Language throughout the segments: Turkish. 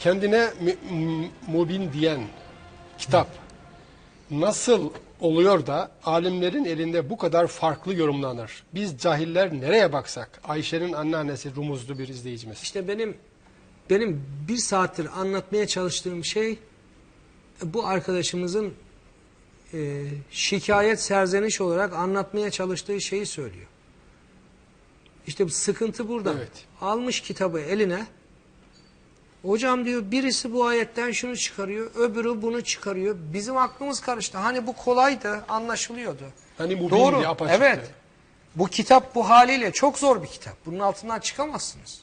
kendine mubin diyen kitap nasıl oluyor da alimlerin elinde bu kadar farklı yorumlanır? Biz cahiller nereye baksak? Ayşe'nin anneannesi rumuzlu bir izleyicimiz. İşte benim benim bir saattir anlatmaya çalıştığım şey bu arkadaşımızın e, şikayet serzeniş olarak anlatmaya çalıştığı şeyi söylüyor. İşte bu sıkıntı burada. Evet. Almış kitabı eline. Hocam diyor birisi bu ayetten şunu çıkarıyor, öbürü bunu çıkarıyor. Bizim aklımız karıştı. Hani bu kolaydı, anlaşılıyordu. Hani mubindi, Doğru. apaçıktı. Evet. Bu kitap bu haliyle çok zor bir kitap. Bunun altından çıkamazsınız.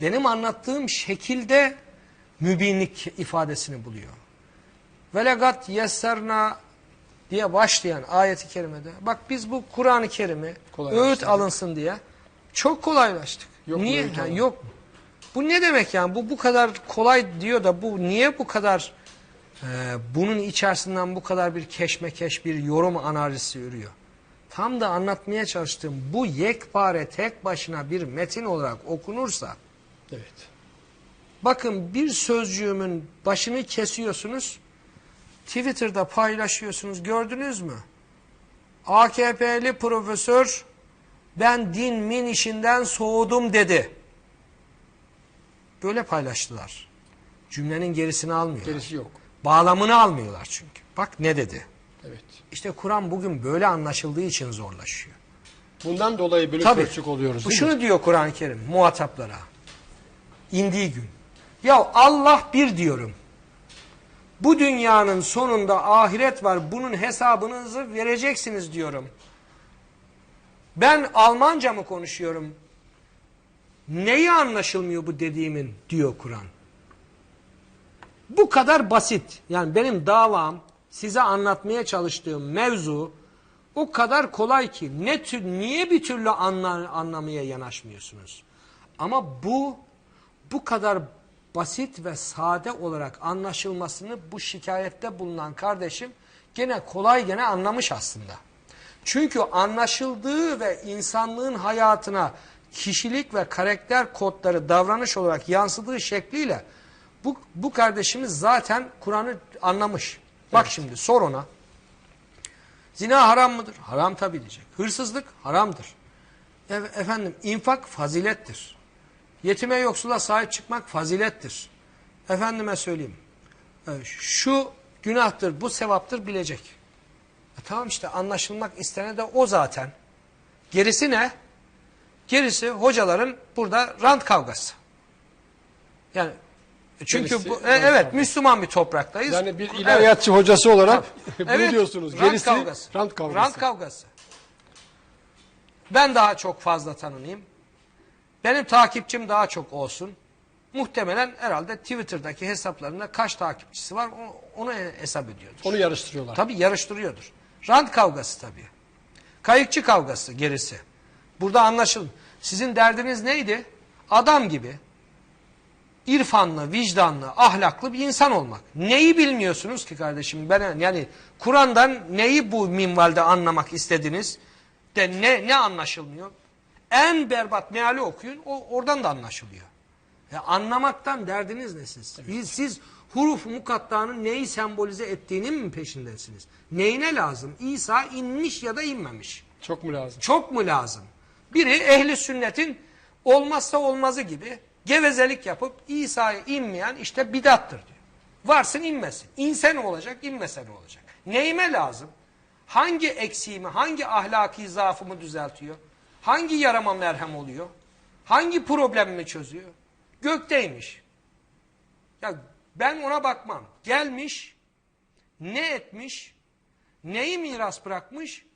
Benim anlattığım şekilde mübinlik ifadesini buluyor. Velegat yesserna diye başlayan ayeti kerimede. Bak biz bu Kur'an-ı Kerim'i öğüt alınsın diye çok kolaylaştık. Yok niye? Ha, yok mu? Bu ne demek yani? Bu bu kadar kolay diyor da bu niye bu kadar e, bunun içerisinden bu kadar bir keşmekeş bir yorum analizi ürüyor? Tam da anlatmaya çalıştığım bu yekpare tek başına bir metin olarak okunursa Evet. Bakın bir sözcüğümün başını kesiyorsunuz. Twitter'da paylaşıyorsunuz. Gördünüz mü? AKP'li profesör ben din min işinden soğudum dedi. Böyle paylaştılar. Cümlenin gerisini almıyorlar. Gerisi yok. Bağlamını almıyorlar çünkü. Bak ne dedi. Evet. İşte Kur'an bugün böyle anlaşıldığı için zorlaşıyor. Bundan dolayı bölük Tabii. pörçük oluyoruz Bu değil mi? şunu diyor Kur'an-ı Kerim muhataplara. indiği gün. Ya Allah bir diyorum. Bu dünyanın sonunda ahiret var. Bunun hesabınızı vereceksiniz diyorum. Ben Almanca mı konuşuyorum? Neyi anlaşılmıyor bu dediğimin diyor Kur'an. Bu kadar basit. Yani benim davam size anlatmaya çalıştığım mevzu o kadar kolay ki ne tür, niye bir türlü anla, anlamaya yanaşmıyorsunuz? Ama bu bu kadar basit ve sade olarak anlaşılmasını bu şikayette bulunan kardeşim gene kolay gene anlamış aslında. Çünkü anlaşıldığı ve insanlığın hayatına kişilik ve karakter kodları davranış olarak yansıdığı şekliyle bu, bu kardeşimiz zaten Kur'an'ı anlamış. Bak şimdi sor ona. Zina haram mıdır? Haram tabi diyecek. Hırsızlık haramdır. E- efendim infak fazilettir. Yetime yoksula sahip çıkmak fazilettir. Efendime söyleyeyim. e, Şu günahtır, bu sevaptır bilecek. E tamam işte anlaşılmak istene de o zaten. Gerisi ne? Gerisi hocaların burada rant kavgası. Yani çünkü Gerisi bu e, rant evet kavgası. Müslüman bir topraktayız. Yani bir Evet. ilahiyatçı hocası olarak bunu Evet, diyorsunuz. Rant Gerisi kavgası. rant kavgası. Rant kavgası. Ben daha çok fazla tanınayım. Benim takipçim daha çok olsun. Muhtemelen herhalde Twitter'daki hesaplarında kaç takipçisi var onu hesap ediyordur. Onu yarıştırıyorlar. Tabii yarıştırıyordur. Rant kavgası tabii. Kayıkçı kavgası gerisi. Burada anlaşılın. Sizin derdiniz neydi? Adam gibi irfanlı, vicdanlı, ahlaklı bir insan olmak. Neyi bilmiyorsunuz ki kardeşim? Ben yani Kur'an'dan neyi bu minvalde anlamak istediniz? De ne ne anlaşılmıyor? En berbat meali okuyun. O oradan da anlaşılıyor. Ya anlamaktan derdiniz ne siz? Siz, siz huruf mukattanın neyi sembolize ettiğinin mi peşindesiniz? Neyine lazım? İsa inmiş ya da inmemiş. Çok mu lazım? Çok mu lazım? Biri ehli sünnetin olmazsa olmazı gibi gevezelik yapıp İsa'ya inmeyen işte bidattır diyor. Varsın inmesin. İnse olacak, inmese ne olacak? Neyime lazım? Hangi eksiğimi, hangi ahlaki zaafımı düzeltiyor? Hangi yarama merhem oluyor? Hangi problemimi çözüyor? Gökteymiş. Ya ben ona bakmam. Gelmiş, ne etmiş, neyi miras bırakmış?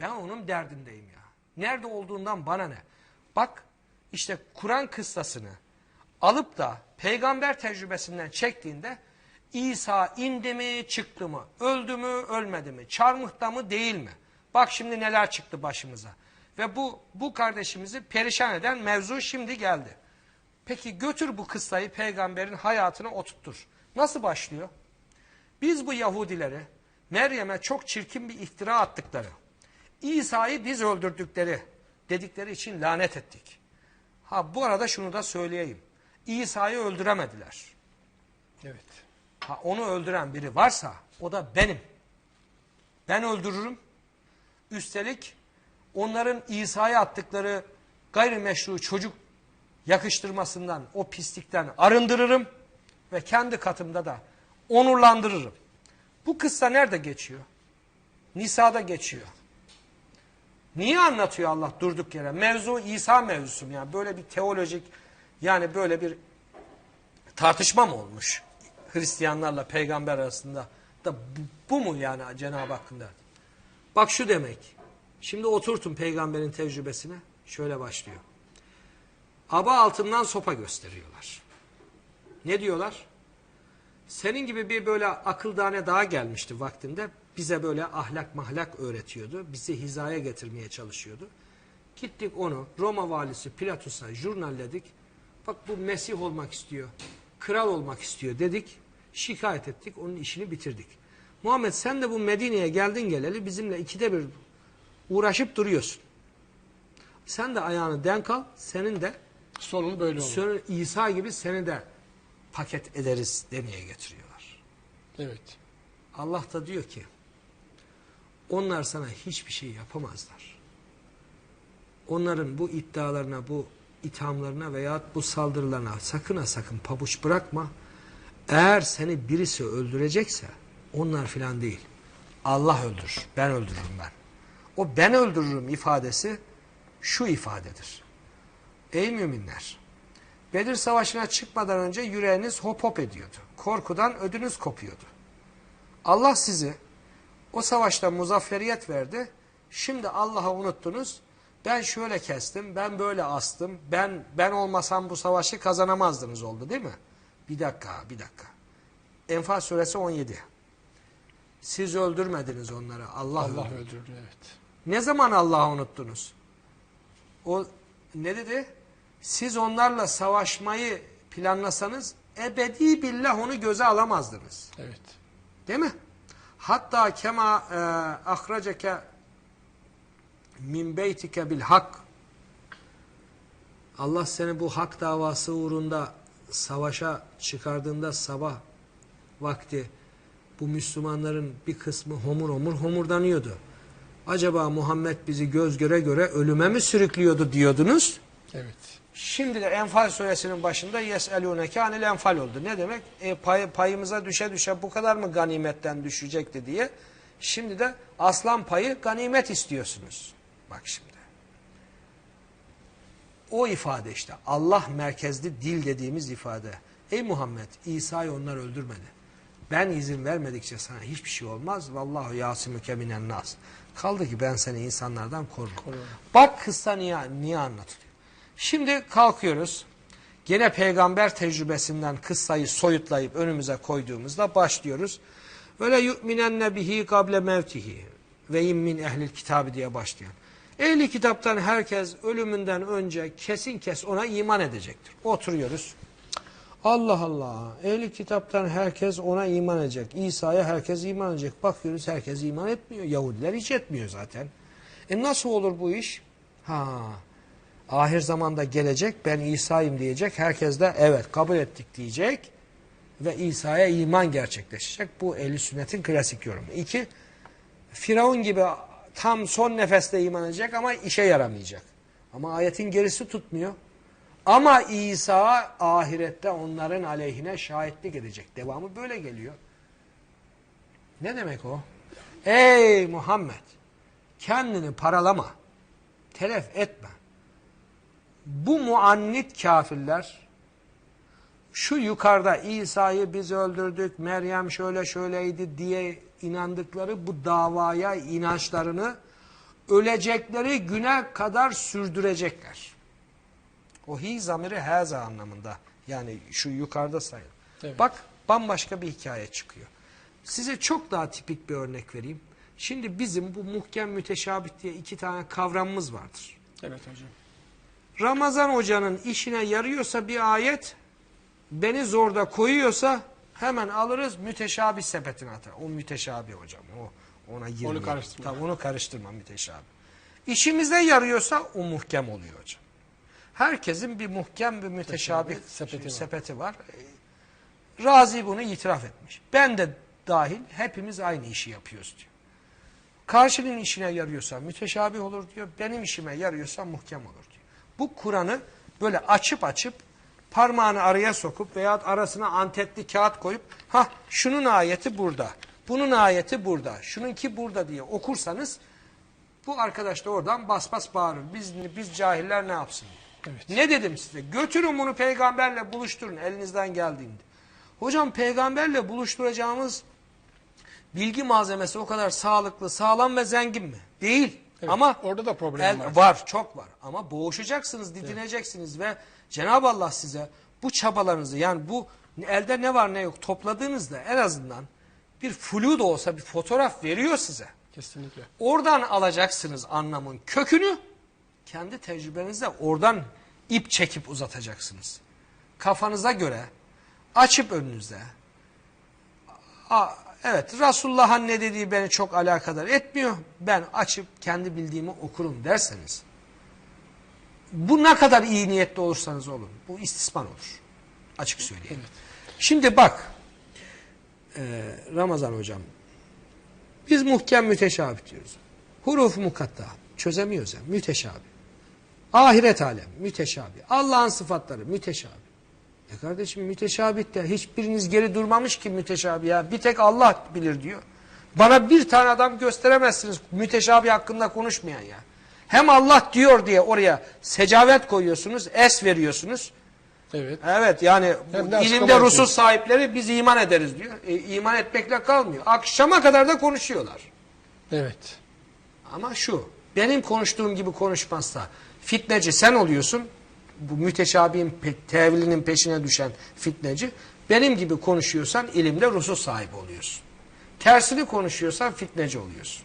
Ben onun derdindeyim ya. Nerede olduğundan bana ne? Bak işte Kur'an kıssasını alıp da peygamber tecrübesinden çektiğinde İsa indi mi çıktı mı? Öldü mü ölmedi mi? Çarmıhta mı değil mi? Bak şimdi neler çıktı başımıza. Ve bu, bu kardeşimizi perişan eden mevzu şimdi geldi. Peki götür bu kıssayı peygamberin hayatına oturtur. Nasıl başlıyor? Biz bu Yahudileri Meryem'e çok çirkin bir iftira attıkları, İsa'yı biz öldürdükleri dedikleri için lanet ettik. Ha bu arada şunu da söyleyeyim. İsa'yı öldüremediler. Evet. Ha, onu öldüren biri varsa o da benim. Ben öldürürüm. Üstelik onların İsa'ya attıkları gayrimeşru çocuk yakıştırmasından, o pislikten arındırırım ve kendi katımda da onurlandırırım. Bu kıssa nerede geçiyor? Nisa'da geçiyor. Niye anlatıyor Allah durduk yere? Mevzu İsa mevzusu mu? Yani böyle bir teolojik yani böyle bir tartışma mı olmuş? Hristiyanlarla peygamber arasında da bu, bu mu yani Cenab-ı Hakk'ın derdi? Bak şu demek. Şimdi oturtun peygamberin tecrübesine. Şöyle başlıyor. Aba altından sopa gösteriyorlar. Ne diyorlar? Senin gibi bir böyle akıldane daha gelmişti vaktinde. Bize böyle ahlak mahlak öğretiyordu. Bizi hizaya getirmeye çalışıyordu. Gittik onu Roma valisi Pilatus'a jurnalledik. Bak bu Mesih olmak istiyor. Kral olmak istiyor dedik. Şikayet ettik. Onun işini bitirdik. Muhammed sen de bu Medine'ye geldin geleli bizimle ikide bir uğraşıp duruyorsun. Sen de ayağını denk al. Senin de Sorun böyle olur. sonra İsa gibi seni de paket ederiz demeye getiriyorlar. Evet. Allah da diyor ki onlar sana hiçbir şey yapamazlar. Onların bu iddialarına, bu ithamlarına veya bu saldırılarına sakın ha sakın pabuç bırakma. Eğer seni birisi öldürecekse onlar filan değil. Allah öldürür. Ben öldürürüm ben. O ben öldürürüm ifadesi şu ifadedir. Ey müminler! Bedir Savaşı'na çıkmadan önce yüreğiniz hop hop ediyordu. Korkudan ödünüz kopuyordu. Allah sizi o savaşta muzafferiyet verdi. Şimdi Allah'ı unuttunuz. Ben şöyle kestim, ben böyle astım, ben ben olmasam bu savaşı kazanamazdınız oldu değil mi? Bir dakika, bir dakika. Enfal suresi 17. Siz öldürmediniz onları, Allah, Allah öldürdü. öldürdü evet. Ne zaman Allah'ı unuttunuz? O ne dedi? Siz onlarla savaşmayı planlasanız ebedi billah onu göze alamazdınız. Evet. Değil mi? Hatta kema e, ahraceke min beytike bil hak. Allah seni bu hak davası uğrunda savaşa çıkardığında sabah vakti bu Müslümanların bir kısmı homur homur homurdanıyordu. Acaba Muhammed bizi göz göre göre ölüme mi sürüklüyordu diyordunuz? Evet. Şimdi de Enfal suresinin başında yeselûneke anil enfal oldu. Ne demek? E, pay, payımıza düşe düşe bu kadar mı ganimetten düşecekti diye. Şimdi de aslan payı ganimet istiyorsunuz. Bak şimdi. O ifade işte Allah merkezli dil dediğimiz ifade. Ey Muhammed İsa'yı onlar öldürmedi. Ben izin vermedikçe sana hiçbir şey olmaz. Vallahu yasimüke minen nas. Kaldı ki ben seni insanlardan korurum. Korurum. Bak kıssa niye, niye anlatılıyor. Şimdi kalkıyoruz. Gene peygamber tecrübesinden kıssayı soyutlayıp önümüze koyduğumuzda başlıyoruz. Öyle yu'minenne bihi kable mevtihi ve immin ehlil kitabı diye başlayan. Ehli kitaptan herkes ölümünden önce kesin kes ona iman edecektir. Oturuyoruz. Allah Allah. Ehli kitaptan herkes ona iman edecek. İsa'ya herkes iman edecek. Bakıyoruz herkes iman etmiyor. Yahudiler hiç etmiyor zaten. E nasıl olur bu iş? Ha. Ahir zamanda gelecek ben İsa'yım diyecek. Herkes de evet kabul ettik diyecek. Ve İsa'ya iman gerçekleşecek. Bu ehli sünnetin klasik yorumu. İki, Firavun gibi tam son nefeste iman edecek ama işe yaramayacak. Ama ayetin gerisi tutmuyor. Ama İsa ahirette onların aleyhine şahitlik edecek. Devamı böyle geliyor. Ne demek o? Ey Muhammed! Kendini paralama. Telef etme. Bu muannit kafirler şu yukarıda İsa'yı biz öldürdük, Meryem şöyle şöyleydi diye inandıkları bu davaya inançlarını ölecekleri güne kadar sürdürecekler. O hi zamiri haza anlamında. Yani şu yukarıda sayın. Evet. Bak bambaşka bir hikaye çıkıyor. Size çok daha tipik bir örnek vereyim. Şimdi bizim bu muhkem müteşabih diye iki tane kavramımız vardır. Evet hocam. Ramazan hocanın işine yarıyorsa bir ayet beni zorda koyuyorsa hemen alırız müteşabih sepetine atar. O müteşabih hocam. O ona girmeyin. karıştırma. Tabii onu karıştırma müteşabih. İşimize yarıyorsa o muhkem oluyor hocam. Herkesin bir muhkem ve müteşabih Sepeti var. sepeti var. Ee, Razi bunu itiraf etmiş. Ben de dahil hepimiz aynı işi yapıyoruz diyor. Karşının işine yarıyorsa müteşabih olur diyor. Benim işime yarıyorsa muhkem olur diyor. Bu Kur'an'ı böyle açıp açıp parmağını araya sokup veya arasına antetli kağıt koyup ha şunun ayeti burada. Bunun ayeti burada. Şununki burada diye okursanız bu arkadaş da oradan bas bas bağırır. Biz biz cahiller ne yapsın? Evet. Ne dedim size? Götürün bunu peygamberle buluşturun elinizden geldiğinde. Hocam peygamberle buluşturacağımız bilgi malzemesi o kadar sağlıklı, sağlam ve zengin mi? Değil. Evet, Ama orada da problem var. Var, çok var. Ama boğuşacaksınız, didineceksiniz ve Cenab-ı Allah size bu çabalarınızı yani bu elde ne var ne yok topladığınızda en azından bir flu da olsa bir fotoğraf veriyor size. Kesinlikle. Oradan alacaksınız anlamın kökünü. Kendi tecrübenizle oradan ip çekip uzatacaksınız. Kafanıza göre açıp önünüzde. Evet Resulullah'ın ne dediği beni çok alakadar etmiyor. Ben açıp kendi bildiğimi okurum derseniz. Bu ne kadar iyi niyetli olursanız olun. Bu istismar olur. Açık söyleyeyim. Şimdi bak. e, Ramazan hocam. Biz muhkem müteşabih diyoruz. Huruf mukatta. Çözemiyoruz yani. Müteşabih. Ahiret alem. Müteşabih. Allah'ın sıfatları. Müteşabih. E kardeşim müteşabih de hiçbiriniz geri durmamış ki müteşabih ya. Bir tek Allah bilir diyor. Bana bir tane adam gösteremezsiniz müteşabih hakkında konuşmayan ya. Hem Allah diyor diye oraya secavet koyuyorsunuz, es veriyorsunuz. Evet. Evet yani ilimde rusul sahipleri biz iman ederiz diyor. E, iman etmekle kalmıyor. Akşama kadar da konuşuyorlar. Evet. Ama şu, benim konuştuğum gibi konuşmazsa fitneci sen oluyorsun. Bu müteşabihin pe tevilinin peşine düşen fitneci. Benim gibi konuşuyorsan ilimde rusul sahibi oluyorsun. Tersini konuşuyorsan fitneci oluyorsun.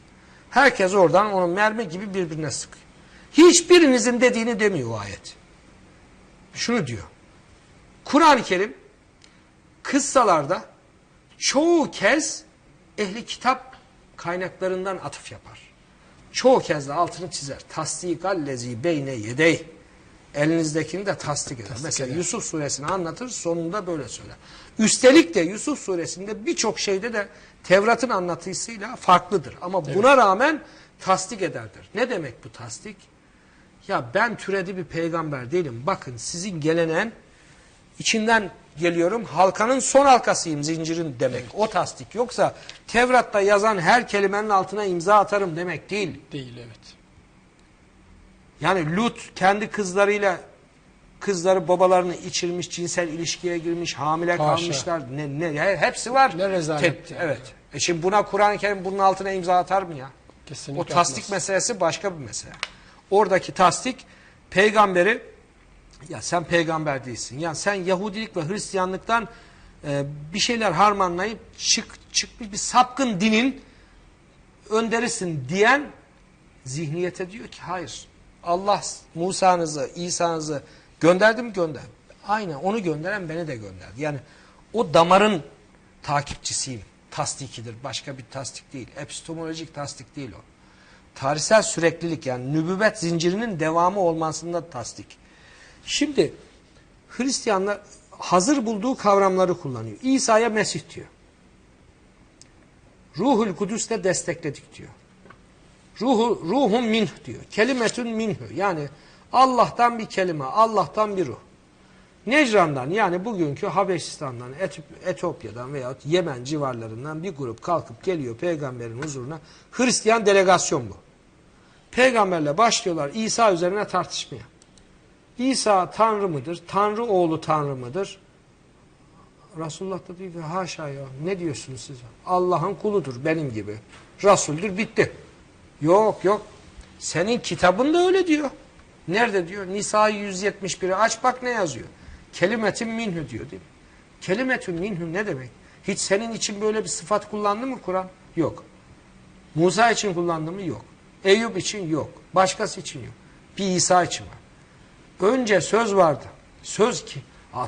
Herkes oradan onun mermi gibi birbirine sıkıyor. Hiçbirinizin dediğini demiyor o ayet. Şunu diyor. Kur'an-ı Kerim kıssalarda çoğu kez ehli kitap kaynaklarından atıf yapar. Çoğu kez de altını çizer. Tasdikal lezi beyne yedey. Elinizdekini de tasdik eder. Mesela eder. Yusuf suresini anlatır sonunda böyle söyler. Üstelik de Yusuf suresinde birçok şeyde de Tevrat'ın anlatısıyla farklıdır. Ama buna rağmen tasdik ederdir. Ne demek bu tasdik? Ya ben türedi bir peygamber değilim. Bakın sizin gelenen içinden geliyorum halkanın son halkasıyım zincirin demek. O tasdik. Yoksa Tevrat'ta yazan her kelimenin altına imza atarım demek değil. Değil evet. Yani Lut kendi kızlarıyla kızları babalarını içirmiş, cinsel ilişkiye girmiş, hamile Haşa. kalmışlar. Ne, ne, he- hepsi var. Ne rezalet yani. evet. E şimdi buna Kur'an-ı Kerim bunun altına imza atar mı ya? Kesinlikle O tasdik atmaz. meselesi başka bir mesele. Oradaki tasdik peygamberi ya sen peygamber değilsin. Ya sen Yahudilik ve Hristiyanlıktan e, bir şeyler harmanlayıp çık, çıkmış bir sapkın dinin önderisin diyen zihniyete diyor ki hayır. Allah Musa'nızı, İsa'nızı gönderdi mi gönder. Aynen onu gönderen beni de gönderdi. Yani o damarın takipçisiyim. Tasdikidir. Başka bir tasdik değil. Epistemolojik tasdik değil o. Tarihsel süreklilik yani nübüvvet zincirinin devamı olmasında tasdik. Şimdi Hristiyanlar hazır bulduğu kavramları kullanıyor. İsa'ya Mesih diyor. Ruhul Kudüs'le destekledik diyor. Ruhu, ruhun minh diyor. Kelimetün minhu. Yani Allah'tan bir kelime, Allah'tan bir ruh. Necran'dan yani bugünkü Habeşistan'dan, Etip- Etiyopya'dan veyahut Yemen civarlarından bir grup kalkıp geliyor peygamberin huzuruna. Hristiyan delegasyon bu. Peygamberle başlıyorlar İsa üzerine tartışmaya. İsa Tanrı mıdır? Tanrı oğlu Tanrı mıdır? Resulullah da diyor ki haşa ya ne diyorsunuz siz? Allah'ın kuludur benim gibi. Resuldür bitti. Yok yok. Senin kitabın da öyle diyor. Nerede diyor? Nisa 171'i aç bak ne yazıyor. Kelimetin minhu diyor değil mi? Kelimetün minhu ne demek? Hiç senin için böyle bir sıfat kullandı mı Kur'an? Yok. Musa için kullandı mı? Yok. Eyüp için yok. Başkası için yok. Bir İsa için var. Önce söz vardı. Söz ki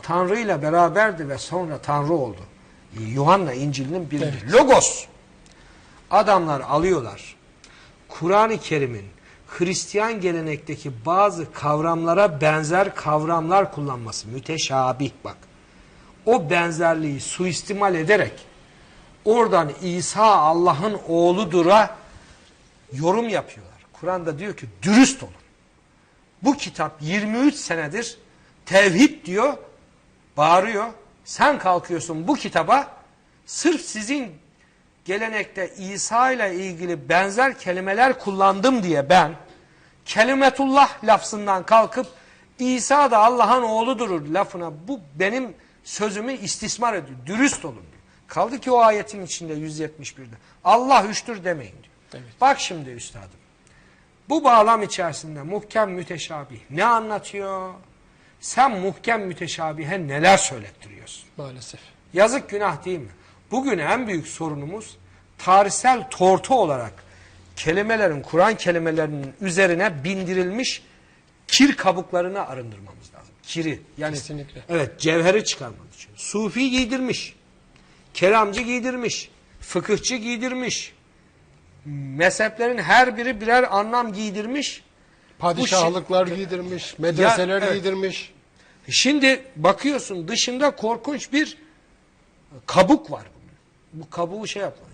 Tanrı ile beraberdi ve sonra Tanrı oldu. Yuhanna İncil'inin bir Logos. Adamlar alıyorlar. Kur'an-ı Kerim'in Hristiyan gelenekteki bazı kavramlara benzer kavramlar kullanması. Müteşabih bak. O benzerliği suistimal ederek oradan İsa Allah'ın oğludura yorum yapıyorlar. Kur'an'da diyor ki dürüst olun. Bu kitap 23 senedir tevhid diyor, bağırıyor. Sen kalkıyorsun bu kitaba sırf sizin gelenekte İsa ile ilgili benzer kelimeler kullandım diye ben kelimetullah lafzından kalkıp İsa da Allah'ın oğludur lafına bu benim sözümü istismar ediyor. Dürüst olun diyor. Kaldı ki o ayetin içinde 171'de Allah üçtür demeyin diyor. Evet. Bak şimdi üstadım. Bu bağlam içerisinde muhkem müteşabih ne anlatıyor? Sen muhkem müteşabihe neler söylettiriyorsun? Maalesef. Yazık günah değil mi? Bugün en büyük sorunumuz tarihsel tortu olarak kelimelerin, Kur'an kelimelerinin üzerine bindirilmiş kir kabuklarını arındırmamız lazım. Kiri. Yani Kesinlikle. Evet, cevheri çıkarmamız için. Sufi giydirmiş. Kelamcı giydirmiş. Fıkıhçı giydirmiş. Mezheplerin her biri birer anlam giydirmiş. Padişahlıklar giydirmiş, medreseler Ya, evet. giydirmiş. Şimdi bakıyorsun dışında korkunç bir kabuk var. Bu kabuğu şey yapma.